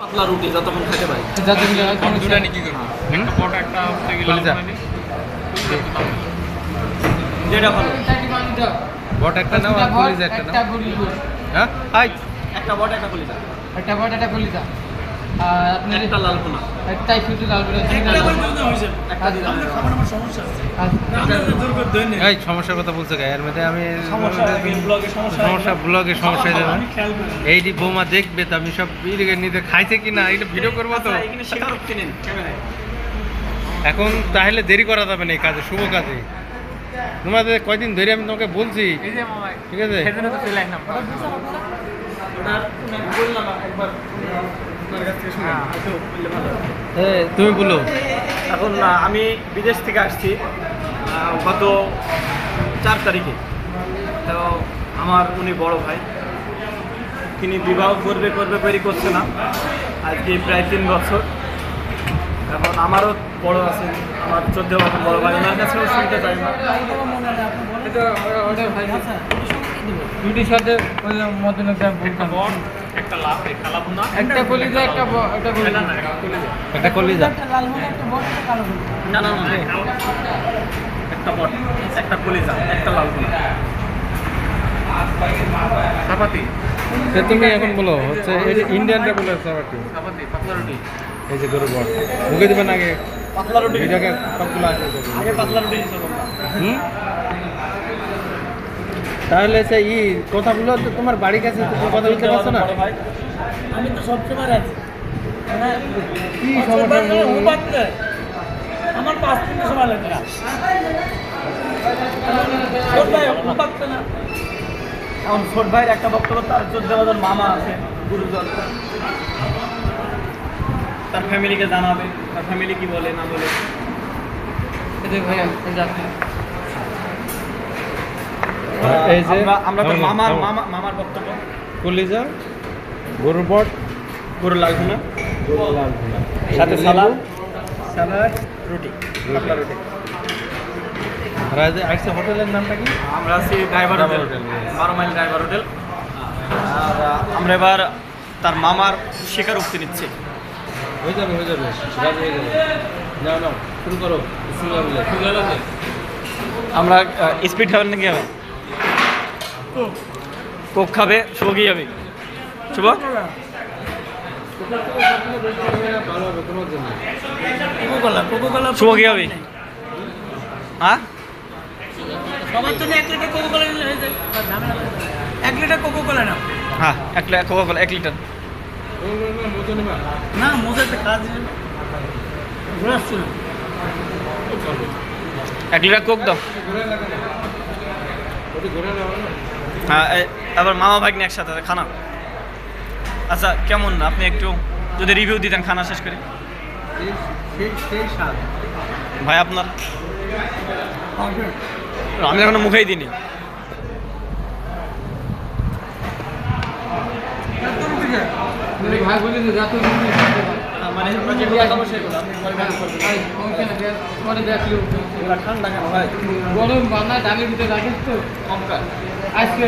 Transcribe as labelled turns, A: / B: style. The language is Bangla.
A: পাতলা রুটি যতক্ষণ খেতে পারি।
B: যাতে মিলে হয় কোনো
C: দুটা নিয়ে কি করব? একটা বড় একটা হচ্ছে কি লাল
A: যেটা ভালো।
B: বট একটা নাও আর কলিজা একটা
D: একটা
B: নাও হ্যাঁ? হাই
A: একটা বট একটা কলিজা
D: একটা বট একটা কলিজা আর
A: একটা কোনা একটা দিলাম।
B: এই সমস্যার কথা বলছো গায়ে মধ্যে আমি
A: সমস্যা ব্লগে
B: যাবে। এইটি বৌমা দেখবে তো আমি সব ইদিকে নিতে খাইছে কি না এটা ভিডিও করব তো।
A: আচ্ছা, এখানে
B: তাহলে দেরি করা যাবে না এই কাজে শুভ কাজে। তোমাদের কয়দিন ধরে আমি তোমাকে বলছি।
C: এই যে মামা
B: ঠিক আছে?
A: ভালো হয়।
B: এ, তুমি বলো।
A: এখন আমি বিদেশ থেকে আসছি গত চার তারিখে। তো আমার উনি বড় ভাই। তিনি বিবাহ করবে করবে করি করছে না। আজকে প্রায় তিন বছর। এখন আমারও বড় আছে আমার চোদ্দ বছর বড় ভাই। ওনার কাছেও শুনতে চাই না।
D: সাথে ওই একটা
C: একটা বড় একটা লাভ খালা
D: একটা কলিজা একটা একটা কলিজা।
C: না একটা কলিজা।
B: একটা
D: লাল একটা বড় একটা কালো
A: না না না একটা বট একটা কলিজা একটা লাল কোনা
C: চাপাতি।
B: তুমি এখন বলো হচ্ছে এই যে
C: চাপাতি। পাতলা রুটি।
B: এই যে গরু বট। মুখে দিবেন আগে।
A: পাতলা রুটি।
B: ভিডিওকে সবগুলো আগে
A: পাতলা রুটি
B: হুম? তাহলে সে ই কথাগুলো তো তোমার বাড়ির কাছে কথা বলতে পারছ না?
A: ভাই।
D: আমি তো সবসময় আছি
B: কি সমস্যা
D: আমার পাঁচ মিনিট সময় লাগে
A: এখন ছোট ভাইয়ের একটা বক্তব্য তার চোদ্দ বছর মামা আছে গুরুজন। তার ফ্যামিলিকে জানাবে তার ফ্যামিলি কি বলে না বলে।
D: ভাইয়া যাচ্ছে।
B: এই যে
A: আমরা তো মামার মামা মামার বক্তব্য।
B: কলিজা গরু বট
A: গরু লাগবে না।
B: গরু লাল ভুনা।
A: সাথে
B: লেবু,
A: সালাদ। রুটি। পাতলা রুটি।
B: আর যে আইসে হোটেলের নামটা কি?
A: আমরা আছি ড্রাইভার হোটেল। বারো মাইল ড্রাইভার হোটেল। আর আমরা এবার তার মামার স্বীকারোক্তি নিচ্ছি।
B: হয়ে যাবে হয়ে যাবে। রাজি হয়ে যাবে। নাও নাও শুরু করো।
A: আমরা স্পিড খাবেন নাকি? হবে কোক খাবে শুভ? কি যাবে শুভ কি হ্যাঁ
D: সবার জন্য এক লিটার নিলে হয়ে। এক লিটার নাও।
A: হ্যাঁ এক লিটার কোকা কোলা এক লিটার।
D: না মোজাতে কাজ
A: এক লিটার কোক দাও।
B: ঘুরে ঘুরে
A: হ্যাঁ আবার মামা ভাগ্নে একসাথে খানা। আচ্ছা কেমন? আপনি একটু যদি রিভিউ দিতেন খানা শেষ করে। ভাই, আপনার আমি এখনও মুখেই দিইনি।
D: ভাই বলি যে যত দিন
A: মানে আমরা যে খাব সেগুলো
D: পরে
A: ঠান্ডা কেন? ভাই
D: গরম বাংলায় ডালের ভিতরে রাখিস তো। আজকে